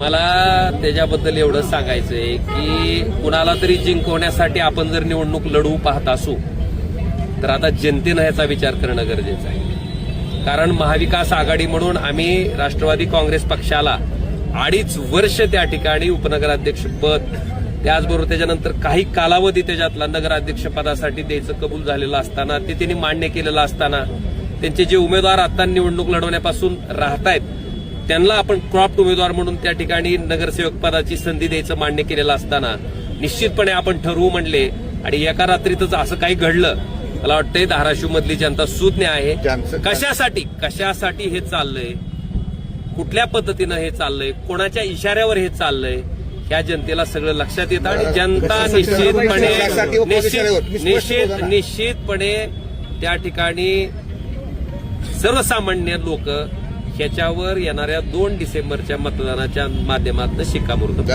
मला त्याच्याबद्दल एवढं सांगायचंय की कुणाला तरी जिंकवण्यासाठी आपण जर निवडणूक लढवू पाहत असू तर आता जनतेनं ह्याचा विचार करणं गरजेचं आहे. कारण महाविकास आघाडी म्हणून आम्ही राष्ट्रवादी काँग्रेस पक्षाला अडीच वर्ष त्या ठिकाणी उपनगराध्यक्षपद त्याचबरोबर त्याच्यानंतर काही कालावधी त्याच्यातला नगराध्यक्ष पदासाठी द्यायचं कबूल झालेलं असताना ते त्यांनी मान्य केलेलं असताना त्यांचे जे उमेदवार आता निवडणूक लढवण्यापासून राहतायत त्यांना आपण क्रॉप्ट उमेदवार म्हणून त्या ठिकाणी नगरसेवक पदाची संधी द्यायचं मान्य केलेलं असताना निश्चितपणे आपण ठरवू म्हणले. आणि एका रात्रीतच असं काही घडलं मला वाटतंय धाराशिव मधली जनता सुज्ञ आहे. कशासाठी? कशासाठी हे चाललंय? कुठल्या पद्धतीनं हे चाललंय? कोणाच्या इशाऱ्यावर हे चाललंय? ह्या जनतेला सगळं लक्षात येतं आणि जनता निश्चितपणे निश्चित निश्चित. निश्चितपणे त्या ठिकाणी सर्वसामान्य लोक ह्याच्यावर येणाऱ्या दोन डिसेंबरच्या मतदानाच्या माध्यमातून शिक्कामोर्तब